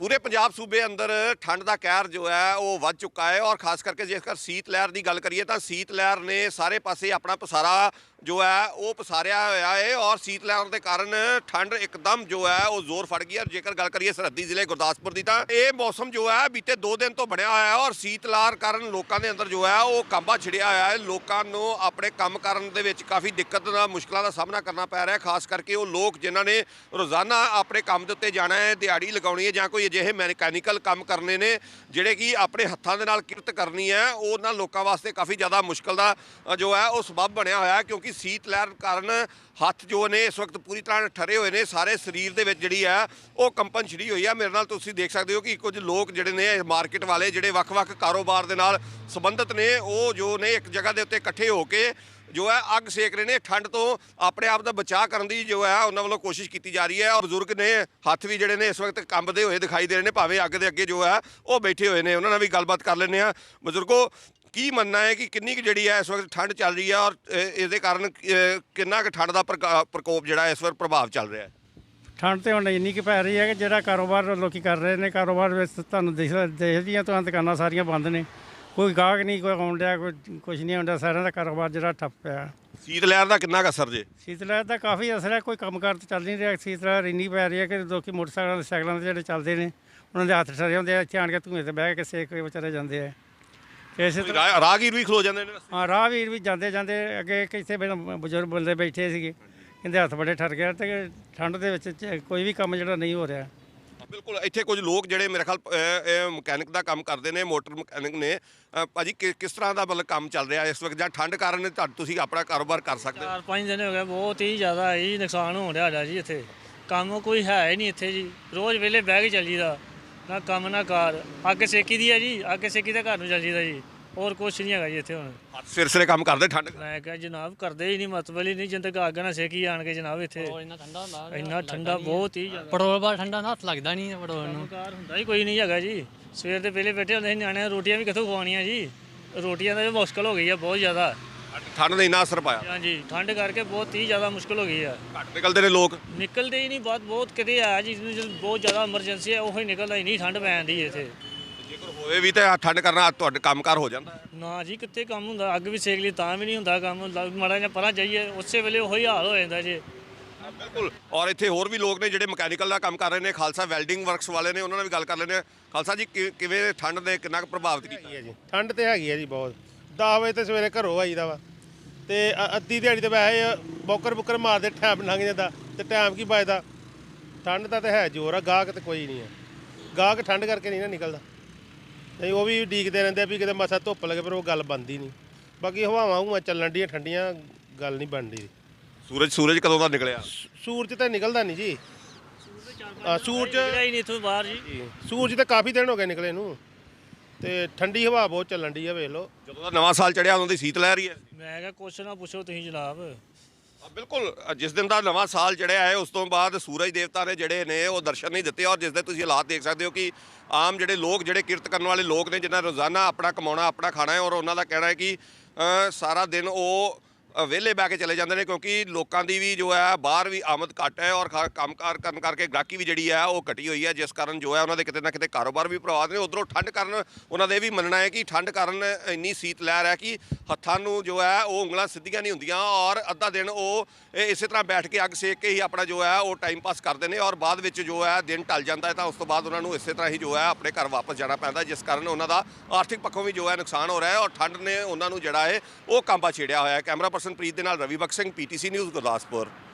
ਪੂਰੇ ਪੰਜਾਬ ਸੂਬੇ ਅੰਦਰ ਠੰਡ ਦਾ ਕਹਿਰ ਜੋ ਹੈ, ਉਹ ਵੱਧ ਚੁੱਕਾ ਹੈ ਔਰ ਖਾਸ ਕਰਕੇ ਜੇਕਰ ਸੀਤ ਲਹਿਰ ਦੀ ਗੱਲ ਕਰੀਏ ਤਾਂ ਸੀਤ ਲਹਿਰ ਨੇ ਸਾਰੇ ਪਾਸੇ ਆਪਣਾ ਪਸਾਰਾ ਜੋ ਹੈ, ਉਹ ਪਸਾਰਿਆ ਹੋਇਆ ਹੈ ਔਰ ਸੀਤ ਲਹਿਰ ਦੇ ਕਾਰਨ ਠੰਡ ਇੱਕਦਮ ਜੋ ਹੈ, ਉਹ ਜ਼ੋਰ ਫੜ ਗਈ ਹੈ। ਜੇਕਰ ਗੱਲ ਕਰੀਏ ਸਰਹੱਦੀ ਜ਼ਿਲ੍ਹੇ ਗੁਰਦਾਸਪੁਰ ਦੀ ਤਾਂ ਇਹ ਮੌਸਮ ਜੋ ਹੈ, ਬੀਤੇ 2 ਦਿਨ ਤੋਂ ਬਣਿਆ ਹੋਇਆ ਹੈ ਔਰ ਸੀਤ ਲਹਿਰ ਕਾਰਨ ਲੋਕਾਂ ਦੇ ਅੰਦਰ ਜੋ ਹੈ, ਉਹ ਕਾਂਬਾ ਛਿੜਿਆ ਹੋਇਆ ਹੈ। ਲੋਕਾਂ ਨੂੰ ਆਪਣੇ ਕੰਮ ਕਰਨ ਦੇ ਵਿੱਚ ਕਾਫੀ ਦਿੱਕਤ ਦਾ, ਮੁਸ਼ਕਲਾਂ ਦਾ ਸਾਹਮਣਾ ਕਰਨਾ ਪੈ ਰਿਹਾ ਹੈ। ਖਾਸ ਕਰਕੇ ਉਹ ਲੋਕ ਜਿਨ੍ਹਾਂ ਨੇ ਰੋਜ਼ਾਨਾ ਆਪਣੇ ਕੰਮ ਦੇ ਉੱਤੇ ਜਾਣਾ ਹੈ, ਦਿਹਾੜੀ ਲਗਾਉਣੀ ਹੈ ਜਾਂ ਕੋਈ ਅਜਿਹੇ ਮੈਕੈਨੀਕਲ ਕੰਮ ਕਰਨੇ ਨੇ, ਜਿਹੜੇ ਕਿ ਆਪਣੇ ਹੱਥਾਂ ਦੇ ਨਾਲ ਕਿਰਤ ਕਰਨੀ ਹੈ ਉਹਨਾਂ ਲੋਕਾਂ ਵਾਸਤੇ ਕਾਫੀ ਜ਼ਿਆਦਾ ਮੁਸ਼ਕਲ ਦਾ ਜੋ ਹੈ, ਉਹ ਸਬਬ ਬਣਿਆ ਹੋਇਆ ਕਿਉਂਕਿ ਸੀਤ ਲਹਿਰ ਕਾਰਨ ਹੱਥ ਜੋ ਨੇ ਇਸ ਵਕਤ ਪੂਰੀ ਤਰ੍ਹਾਂ ਠਰੇ ਹੋਏ ਨੇ, ਸਾਰੇ ਸਰੀਰ ਦੇ ਵਿੱਚ ਜਿਹੜੀ ਹੈ, ਉਹ ਕੰਪਨ ਛਿੜੀ ਹੋਈ ਹੈ। ਮੇਰੇ ਨਾਲ ਤੁਸੀਂ ਦੇਖ ਸਕਦੇ ਹੋ ਕਿ ਕੁਝ ਲੋਕ ਜਿਹੜੇ ਨੇ ਮਾਰਕੀਟ ਵਾਲੇ ਜਿਹੜੇ ਵੱਖ-ਵੱਖ ਕਾਰੋਬਾਰ ਦੇ ਨਾਲ ਸੰਬੰਧਿਤ ਨੇ, ਉਹ ਜੋ ਨੇ ਇੱਕ ਜਗ੍ਹਾ ਦੇ ਉੱਤੇ ਇਕੱਠੇ ਹੋ ਕੇ ਜੋ ਹੈ ਅੱਗ ਸੇਕ ਰਹੇ ਨੇ ਠੰਡ ਤੋਂ ਆਪਣੇ ਆਪ ਦਾ ਬਚਾਅ ਕਰਨ ਦੀ ਜੋ ਹੈ ਉਹਨਾਂ ਵੱਲੋਂ ਕੋਸ਼ਿਸ਼ ਕੀਤੀ ਜਾ ਰਹੀ ਹੈ। ਔਰ ਬਜ਼ੁਰਗ ਨੇ ਹੱਥ ਵੀ ਜਿਹੜੇ ਨੇ ਇਸ ਵਕਤ ਕੰਬਦੇ ਹੋਏ ਦਿਖਾਈ ਦੇ ਰਹੇ ਨੇ ਭਾਵੇਂ ਅੱਗ ਦੇ ਅੱਗੇ ਜੋ ਹੈ ਉਹ ਬੈਠੇ ਹੋਏ ਨੇ। ਉਹਨਾਂ ਨਾਲ ਵੀ ਗੱਲਬਾਤ ਕਰ ਲੈਂਦੇ ਆ ਬਜ਼ੁਰਗੋ ਕੀ ਮੰਨਣਾ ਹੈ ਕਿ ਕਿੰਨੀ ਕੁ ਜਿਹੜੀ ਹੈ ਇਸ ਵਕਤ ਠੰਡ ਚੱਲ ਰਹੀ ਹੈ ਔਰ ਅ, ਇਹਦੇ ਕਾਰਨ ਕਿੰਨਾ ਕੁ ਠੰਡ ਦਾ ਪ੍ਰਕਾ- ਪ੍ਰਕੋਪ ਜਿਹੜਾ ਇਸ ਵਾਰ ਪ੍ਰਭਾਵ ਚੱਲ ਰਿਹਾ ਹੈ? ਠੰਡ ਤੇ ਹੁਣ ਇੰਨੀ ਕਿ ਪੈ ਰਹੀ ਹੈ ਕਿ ਜਿਹੜਾ ਕਾਰੋਬਾਰ ਲੋਕੀ ਕਰ ਰਹੇ ਨੇ ਕਾਰੋਬਾਰ ਵਿੱਚ ਤੁਹਾਨੂੰ ਦਿਖ ਦੇਖਦੀਆਂ ਤੁਹਾਨੂੰ ਦੁਕਾਨਾਂ ਸਾਰੀਆਂ ਬੰਦ ਨੇ। ਕੋਈ ਗਾਹਕ ਨਹੀਂ ਕੋਈ ਆਉਣ ਡਿਆ ਕੋਈ ਕੁਝ ਨਹੀਂ ਆਉਂਦਾ ਸਾਰਿਆਂ ਦਾ ਕਾਰੋਬਾਰ ਜਿਹੜਾ ਠੱਪ ਪਿਆ ਸੀਤ ਲਹਿਰ ਦਾ ਕਿੰਨਾ ਕੁ ਅਸਰ ਜੇ? ਸੀਤ ਲਹਿਰ ਦਾ ਕਾਫੀ ਅਸਰ ਹੈ ਕੋਈ ਕੰਮਕਾਰ ਤਾਂ ਚੱਲ ਨਹੀਂ ਰਿਹਾ ਸੀਤ ਲਹਿਰ ਇੰਨੀ ਪੈ ਰਹੀ ਹੈ ਕਿ ਲੋਕੀ ਮੋਟਰਸਾਈਕਲਾਂ ਤੇ ਸਾਈਕਲਾਂ ਤੇ ਜਿਹੜੇ ਚੱਲਦੇ ਨੇ ਉਹਨਾਂ ਦੇ ਹੱਥ ਠਰੇ ਹੁੰਦੇ ਆ ਇੱਥੇ ਆਣ ਕੇ ਧੂਏ ਤੇ ਬਹਿ ਕੇ ਸੇਕ ਕੇ ਵਿਚਾਰੇ ਜਾਂਦੇ ਆ। ਇਸੇ ਤਰ੍ਹਾਂ ਰਾਹ- ਰਾਹਗੀਰ ਵੀ ਖਲੋ ਜਾਂਦੇ ਨੇ ਹਾਂ ਰਾਹਵੀਰ ਵੀ ਜਾਂਦੇ ਜਾਂਦੇ ਅੱਗੇ ਕਿਸੇ ਬਜ਼ੁਰਗ ਬੰਦੇ ਬੈਠੇ ਸੀਗੇ ਕਹਿੰਦੇ ਹੱਥ ਬੜੇ ਠਰ ਗਏ ਤੇ ਠੰਡ ਦੇ ਵਿੱਚ ਕੋਈ ਵੀ ਕੰਮ ਜਿਹੜਾ ਨਹੀਂ ਹੋ ਰਿਹਾ। ਬਿਲਕੁਲ ਇੱਥੇ ਕੁਝ ਲੋਕ ਜਿਹੜੇ ਮੇਰੇ ਖਿਆਲ ਮਕੈਨਿਕ ਦਾ ਕੰਮ ਕਰਦੇ ਨੇ ਮੋਟਰ ਮਕੈਨਿਕ ਨੇ। ਅ, ਭਾਜੀ ਕਿਸ ਤਰ੍ਹਾਂ ਦਾ ਮਤਲਬ ਕੰਮ ਚੱਲ ਰਿਹਾ ਇਸ ਵਕਤ? ਜਾਂ ਠੰਡ ਕਾਰਨ ਤੁਹਾਡੇ- ਤੁਸੀਂ ਆਪਣਾ ਕਾਰੋਬਾਰ ਕਰ ਸਕਦੇ ਹੋ? ਚਾਰ ਪੰਜ ਦਿਨ ਹੋ ਗਏ ਬਹੁਤ ਹੀ ਜ਼ਿਆਦਾ ਹੀ ਨੁਕਸਾਨ ਹੋਣ ਰਿਹਾ ਸਾਡਾ ਜੀ ਇੱਥੇ। ਕੰਮ ਕੋਈ ਹੈ ਹੀ ਨਹੀਂ ਇੱਥੇ ਜੀ। ਰੋਜ਼ ਵੇਲੇ ਬਹਿ ਕੇ ਚੱਲੀਦਾ। ਨਾ ਕੰਮ ਨਾ ਕਾਰ। ਅੱਗ ਸੇਕੀ ਦੀ ਹੈ ਜੀ ਅੱਗ ਸੇਕੀ ਦਾ ਘਰ ਨੂੰ ਚੱਲ ਜੀਦਾ ਜੀ। ਹੋਰ ਕੁਛ ਨਹੀਂ ਹੈਗਾ ਜੀ ਇੱਥੇ ਹੁਣ। ਸਿਰ ਸਿਰੇ ਕੰਮ ਕਰਦੇ ਠੰਡ ਮੈਂ ਕਿਹਾ ਜਨਾਬ ਕਰਦੇ ਹੀ ਨਹੀਂ ਮਤਲਬ ਹੀ ਨਹੀਂ ਜਿੰਦ ਤੱਕ ਅੱਗ ਨਾ ਸੇਕੀ ਆਣ ਕੇ ਜਨਾਬ ਇੱਥੇ। ਇੰਨਾ ਠੰਡਾ ਹੁੰਦਾ ਇੰਨਾ ਠੰਡਾ ਬਹੁਤ ਹੀ ਜ਼ਿਆਦਾ। ਪੈਟਰੋਲ ਬਾਰ ਠੰਡਾ ਨਾ ਹੱਥ ਲੱਗਦਾ ਨਹੀਂ ਪੈਟਰੋਲ ਨੂੰ। ਕੰਮਕਾਰ ਹੁੰਦਾ ਹੀ ਕੋਈ ਨਹੀਂ ਹੈਗਾ ਜੀ। ਸਵੇਰ ਦੇ ਵੇਲੇ ਬੈਠੇ ਹੁੰਦੇ ਸੀ ਨਿਆਣਿਆਂ ਨੂੰ ਰੋਟੀਆਂ ਵੀ ਕਿੱਥੋਂ ਖਵਾਉਣੀਆਂ ਜੀ। ਰੋਟੀਆਂ ਦਾ ਵੀ ਮੁਸ਼ਕਲ ਹੋ ਗਈ ਆ ਬਹੁਤ ਜ਼ਿਆਦਾ। ਠੰਡ ਨੇ ਇੰਨਾ ਅਸਰ ਪਾਇਆ? ਹਾਂਜੀ ਠੰਡ ਕਰਕੇ ਬਹੁਤ ਹੀ ਜ਼ਿਆਦਾ ਮੁਸ਼ਕਲ ਹੋ ਗਈ ਆ। ਘੱਟ ਨਿਕਲਦੇ ਨੇ ਲੋਕ? ਨਿਕਲਦੇ ਹੀ ਨਹੀਂ ਬਾਤ ਬਹੁਤ ਕਿਤੇ ਆ ਜੀ ਜਿਹਨੂੰ ਬਹੁਤ ਜ਼ਿਆਦਾ ਐਮਰਜੈਂਸੀ ਹੈ ਉਹ ਹੀ ਨਿਕਲਦਾ ਹੀ ਨਹੀਂ ਠੰਡ ਪੈਂਦੀ ਇੱਥੇ। ਹੋਵੇ ਵੀ ਤਾਂ ਠੰਡ ਕਰਨਾ ਤੁਹਾਡੇ ਕੰਮਕਾਰ ਹੋ ਜਾਂਦਾ। ਹੈ ਨਾ ਜੀ ਕਿੱਥੇ ਕੰਮ ਹੁੰਦਾ? ਅੱਗ ਵੀ ਸੇਕ ਲਈ ਤਾਂ ਵੀ ਨਹੀਂ ਹੁੰਦਾ ਕੰਮ। ਲ- ਮਾੜਾ ਜਿਹਾ ਪਰਾਂ ਜਾਈਏ ਉਸੇ ਵੇਲੇ ਉਹੀ ਹਾਲ ਹੋ ਜਾਂਦਾ ਜੀ। ਬਿਲਕੁਲ। ਔਰ ਇੱਥੇ ਹੋਰ ਵੀ ਲੋਕ ਨੇ ਜਿਹੜੇ ਮਕੈਨੀਕਲ ਦਾ ਕੰਮ ਕਰ ਰਹੇ ਨੇ ਖਾਲਸਾ ਵੈਲਡਿੰਗ ਵਰਕਸ ਵਾਲੇ ਨੇ ਉਹਨਾਂ ਨਾਲ ਵੀ ਗੱਲ ਕਰ ਲੈਂਦੇ ਹਾਂ। ਖਾਲਸਾ ਜੀ ਕਿ- ਕਿਵੇਂ ਠੰਡ ਨੇ ਕਿੰਨਾ ਕੁ ਪ੍ਰਭਾਵਿਤ ਕੀਤਾ? ਹੈਗੀ ਹੈ ਜੀ। ਠੰਡ ਤੇ ਹੈਗੀ ਹੈ ਜੀ ਬਹੁਤ। 10 ਵਜੇ ਤੇ ਸਵੇਰੇ ਘਰੋਂ ਆਈਦਾ ਵਾ। ਤੇ ਅ- ਅੱਧੀ ਦਿਹਾੜੀ ਤੇ ਵੈਸੇ ਬੋਕਰ ਬੁੱਕਰ ਮਾਰਦੇ ਟਾਈਮ ਲੰਘ ਜਾਂਦਾ। ਤੇ ਟਾਈਮ ਕੀ ਬਚਦਾ ਠੰਡ ਦਾ ਤੇ ਹੈ ਜ਼ੋਰ ਆ ਗਾਹਕ ਤੇ ਕੋਈ ਨਹੀਂ ਹੈ। ਗਾਹਕ ਠੰਡ ਕਰਕੇ ਨਹੀਂ ਨਾ ਨਿਕਲਦਾ। ਨਹੀਂ ਉਹ ਵੀ ਡੀਕਦੇ ਰਹਿੰਦੇ ਆ ਵੀ ਕਿਤੇ ਮਸਾ ਧੁੱਪ ਲੱਗੇ ਪਰ ਉਹ ਗੱਲ ਬਣਦੀ ਨਹੀਂ। ਬਾਕੀ ਹਵਾਵਾਂ ਹੂਆਂ ਚੱਲਣ ਡੀਆਂ ਠੰਡੀਆਂ ਗੱਲ ਨਹੀਂ ਬਣਦੀ। ਸੂਰਜ ਸੂਰਜ ਕਦੋਂ ਦਾ ਨਿਕਲਿਆ? ਸੂਰਜ ਤਾਂ ਨਿਕਲਦਾ ਨਹੀਂ ਜੀ। ਆ ਸੂਰਜ ਜਿਹੜਾ ਹੀ ਨਹੀਂ ਇੱਥੋਂ ਬਾਹਰ ਜੀ। ਸੂਰਜ ਤਾਂ ਕਾਫੀ ਦਿਨ ਹੋ ਗਏ ਨਿਕਲੇ ਨੂੰ। ਤੇ ਠੰਡੀ ਹਵਾ ਬਹੁਤ ਚੱਲਣ ਦੀ ਆ ਵੇਖ ਲਓ। ਜਦੋਂ ਦਾ ਨਵਾਂ ਸਾਲ ਚੜਿਆ ਉਦੋਂ ਦੀ ਸੀਤ ਲਹਿਰ ਹੀ ਹੈ ਮੈਂ ਕਿਹਾ ਕੁਛ ਨਾ ਪੁੱਛੋ ਤੁਸੀਂ ਜਨਾਬ। ਬਿਲਕੁਲ। ਜਿਸ ਦਿਨ ਦਾ ਨਵਾਂ ਸਾਲ ਚੜਿਆ ਹੈ, ਉਸ ਤੋਂ ਬਾਅਦ ਸੂਰਜ ਦੇਵਤਾ ਨੇ ਜਿਹੜੇ ਨੇ, ਉਹ ਦਰਸ਼ਨ ਨਹੀਂ ਦਿੱਤੇ। ਔਰ ਜਿਸ ਦੇ ਤੁਸੀਂ ਹਾਲਾਤ ਦੇਖ ਸਕਦੇ ਹੋ ਕਿ ਆਮ ਜਿਹੜੇ ਲੋਕ, ਜਿਹੜੇ ਕਿਰਤ ਕਰਨ ਵਾਲੇ ਲੋਕ ਨੇ, ਜਿਨ੍ਹਾਂ ਰੋਜ਼ਾਨਾ ਆਪਣਾ ਕਮਾਉਣਾ, ਆਪਣਾ ਖਾਣਾ ਹੈ, ਔਰ ਉਹਨਾਂ ਦਾ ਕਹਿਣਾ ਹੈ ਕਿ ਸਾਰਾ ਦਿਨ ਉਹ ਵਿਹਲੇ ਬਹਿ ਕੇ ਚਲੇ ਜਾਂਦੇ ਨੇ ਕਿਉਂਕਿ ਲੋਕਾਂ ਦੀ ਵੀ ਜੋ ਹੈ, ਬਾਹਰ ਵੀ ਆਮਦ ਘੱਟ ਹੈ ਔਰ ਖਾ- ਕੰਮਕਾਰ ਕਰਨ ਕਰਕੇ ਗਾਹਕੀ ਵੀ ਜਿਹੜੀ ਹੈ, ਉਹ ਘਟੀ ਹੋਈ ਹੈ, ਜਿਸ ਕਾਰਨ ਜੋ ਹੈ ਉਹਨਾਂ ਦੇ ਕਿਤੇ ਨਾ ਕਿਤੇ ਕਾਰੋਬਾਰ ਵੀ ਪ੍ਰਭਾਵਿਤ ਨੇ। ਉਧਰੋਂ ਠੰਡ ਕਾਰਨ ਉਹਨਾਂ ਦਾ ਇਹ ਵੀ ਮੰਨਣਾ ਹੈ ਕਿ ਠੰਡ ਕਾਰਨ ਇੰਨੀ ਸੀਤ ਲਹਿਰ ਹੈ ਕਿ ਹੱਥਾਂ ਨੂੰ ਜੋ ਹੈ, ਉਹ ਉਂਗਲਾਂ ਸਿੱਧੀਆਂ ਨਹੀਂ ਹੁੰਦੀਆਂ ਔਰ ਅੱਧਾ ਦਿਨ ਉਹ ਇਹ ਇਸੇ ਤਰ੍ਹਾਂ ਬੈਠ ਕੇ ਅੱਗ ਸੇਕ ਕੇ ਹੀ ਆਪਣਾ ਜੋ ਹੈ, ਉਹ ਟਾਈਮ ਪਾਸ ਕਰਦੇ ਨੇ ਔਰ ਬਾਅਦ ਵਿੱਚ ਜੋ ਹੈ, ਦਿਨ ਢਲ ਜਾਂਦਾ ਹੈ ਤਾਂ ਉਸ ਤੋਂ ਬਾਅਦ ਉਹਨਾਂ ਨੂੰ ਇਸੇ ਤਰ੍ਹਾਂ ਹੀ ਜੋ ਹੈ, ਆਪਣੇ ਘਰ ਵਾਪਸ ਜਾਣਾ ਪੈਂਦਾ ਜਿਸ ਕਾਰਨ ਉਹਨਾਂ ਦਾ ਆਰਥਿਕ ਪੱਖੋਂ ਵੀ ਜੋ ਹੈ ਨੁਕਸਾਨ ਹੋ ਰਿਹਾ ਹੈ ਔਰ ਠੰਡ ਨੇ ਉਹਨਾਂ ਨੂੰ ਜਿਹੜਾ ਹੈ ਉਹ ਕਾਂਬਾ ਛੇੜਿਆ ਹੋਇਆ ਹੈ। ਕੈਮਰਾ ਪਰਸਨ ਪ੍ਰੀਤ ਦੇ ਨਾਲ ਰਵੀ ਬਖਸ਼ ਸਿੰਘ ਪੀਟੀਸੀ ਨਿਊਜ਼ ਗੁਰਦਾਸਪੁਰ।